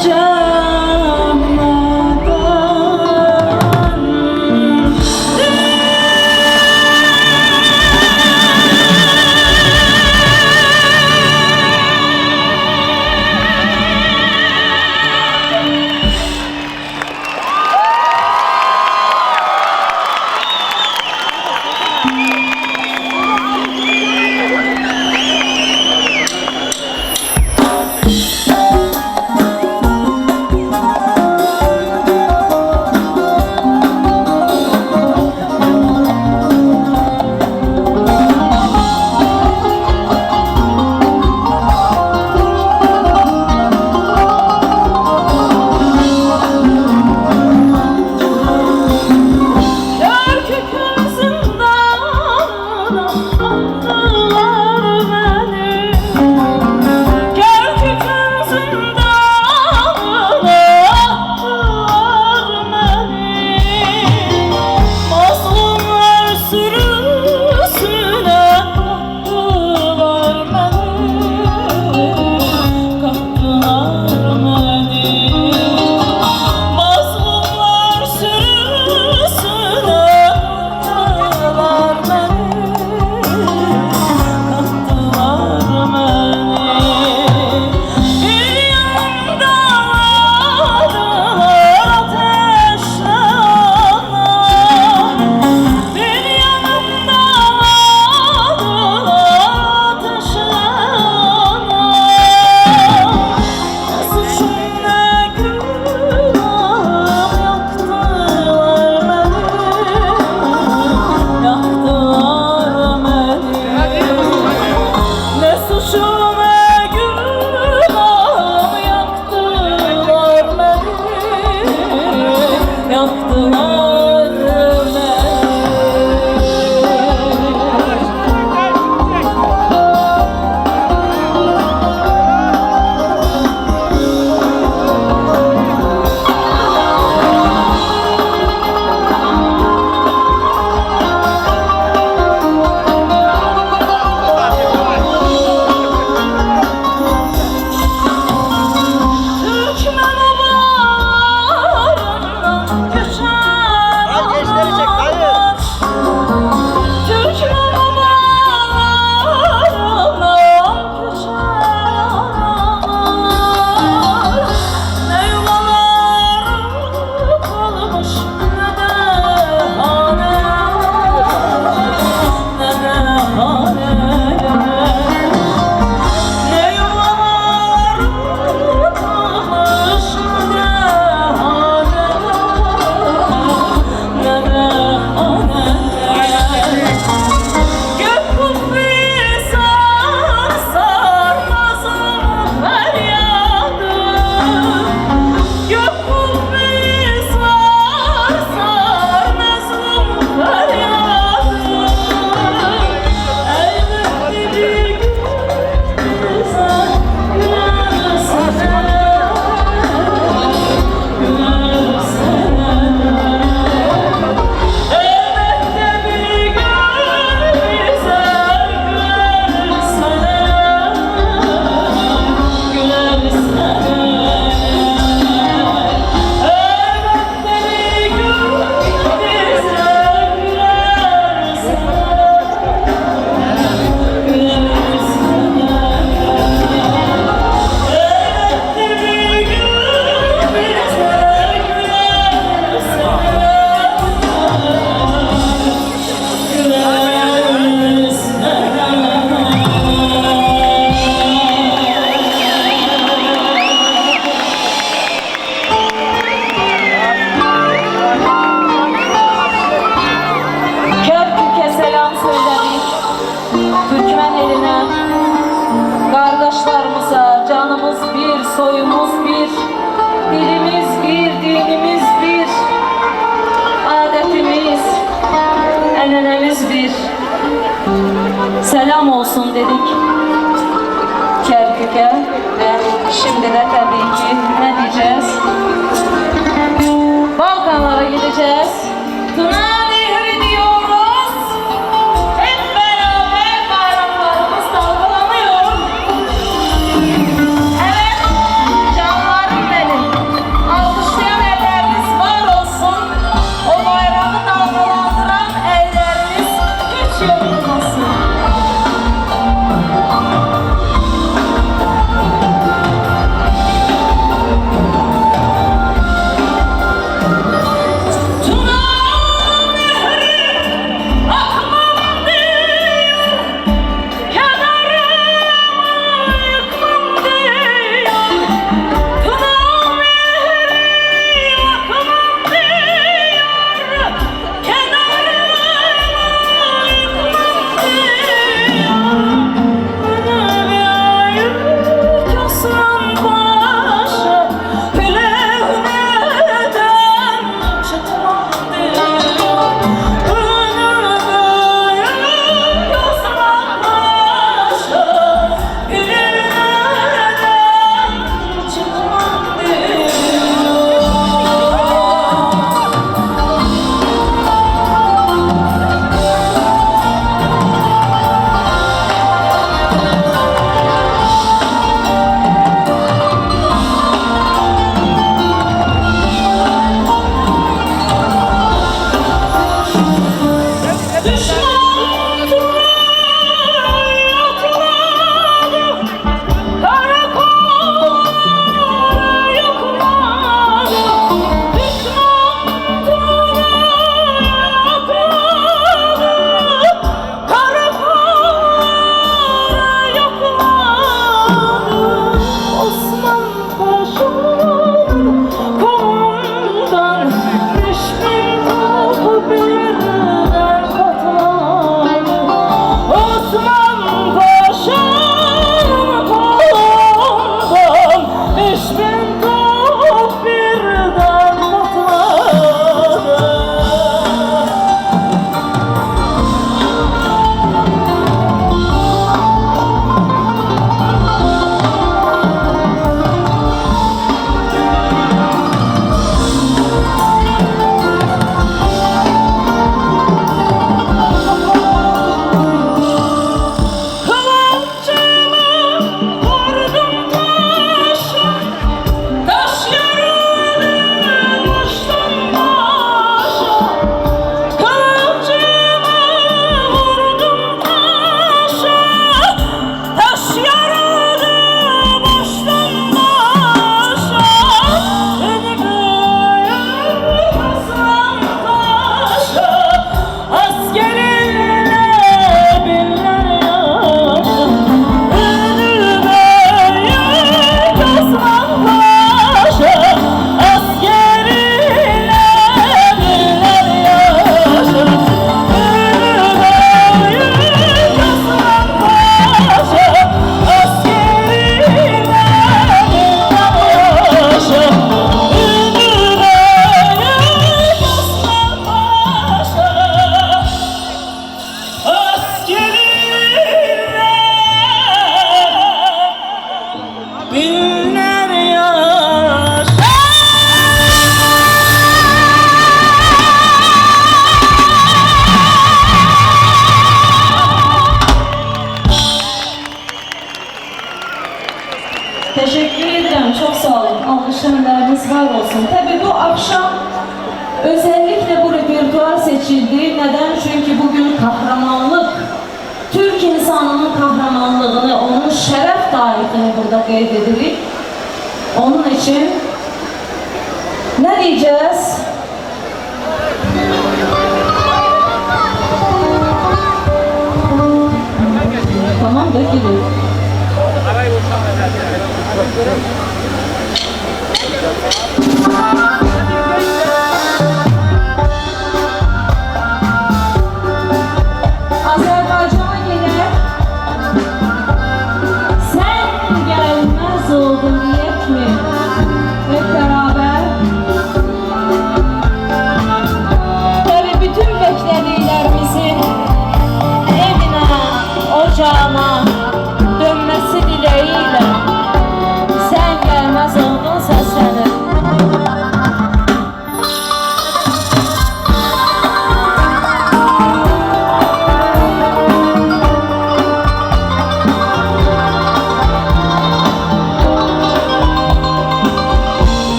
treasure. selam olsun dedik. Kerkük'e ve şimdi de tabii ki hani burada gayet edilir. Onun için ne diyeceğiz? tamam da.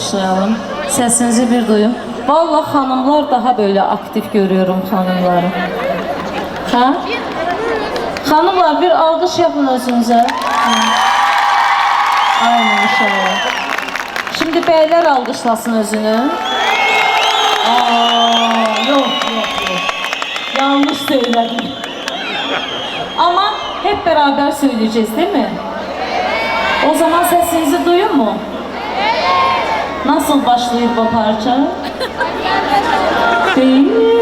başlayalım. Sesinizi bir duyun. Valla hanımlar daha böyle aktif görüyorum hanımları. Ha? Hanımlar bir alkış yapın özünüze. Aynen inşallah. Şimdi beyler alkışlasın özünü. Aa, yok yok yok. Yanlış söyledim. Ama hep beraber söyleyeceğiz değil mi? O zaman sesinizi duyun mu? Nasıl başlıyor bu parça? Seyir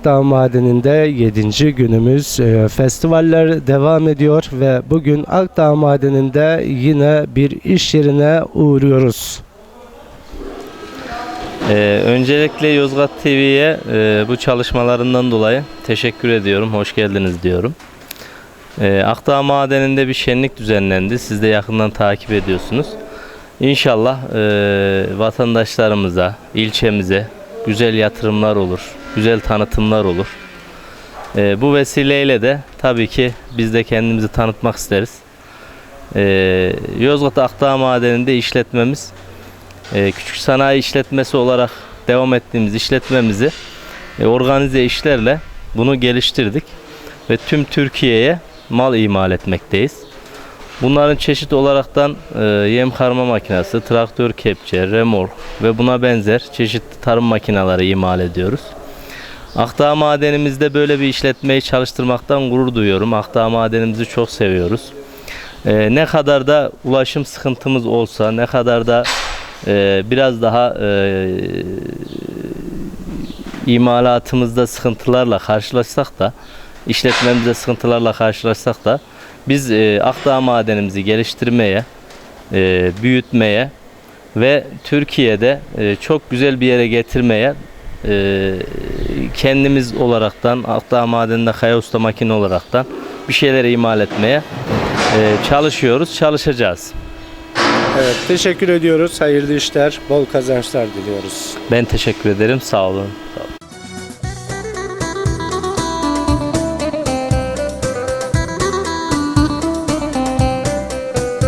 Akdağ Madeni'nde 7. günümüz e, festivaller devam ediyor ve bugün Akdağ Madeni'nde yine bir iş yerine uğruyoruz. Ee, öncelikle Yozgat TV'ye e, bu çalışmalarından dolayı teşekkür ediyorum. Hoş geldiniz diyorum. Ee, Akdağ Madeni'nde bir şenlik düzenlendi. Siz de yakından takip ediyorsunuz. İnşallah e, vatandaşlarımıza, ilçemize güzel yatırımlar olur, güzel tanıtımlar olur. Ee, bu vesileyle de tabii ki biz de kendimizi tanıtmak isteriz. Ee, Yozgat Akdağ Madeni'nde işletmemiz e, küçük sanayi işletmesi olarak devam ettiğimiz işletmemizi e, organize işlerle bunu geliştirdik ve tüm Türkiye'ye mal imal etmekteyiz. Bunların çeşit olaraktan e, yem karma makinesi, traktör kepçe, remork ve buna benzer çeşitli tarım makineleri imal ediyoruz. Akdağ madenimizde böyle bir işletmeyi çalıştırmaktan gurur duyuyorum. Akdağ madenimizi çok seviyoruz. E, ne kadar da ulaşım sıkıntımız olsa, ne kadar da e, biraz daha e, imalatımızda sıkıntılarla karşılaşsak da işletmemizde sıkıntılarla karşılaşsak da biz e, Akdağ madenimizi geliştirmeye, e, büyütmeye ve Türkiye'de e, çok güzel bir yere getirmeye e, kendimiz olaraktan Akdağ Madeni'nde kaya usta makine olaraktan bir şeyler imal etmeye e, çalışıyoruz, çalışacağız. Evet, teşekkür ediyoruz. Hayırlı işler, bol kazançlar diliyoruz. Ben teşekkür ederim. Sağ olun. Sağ olun.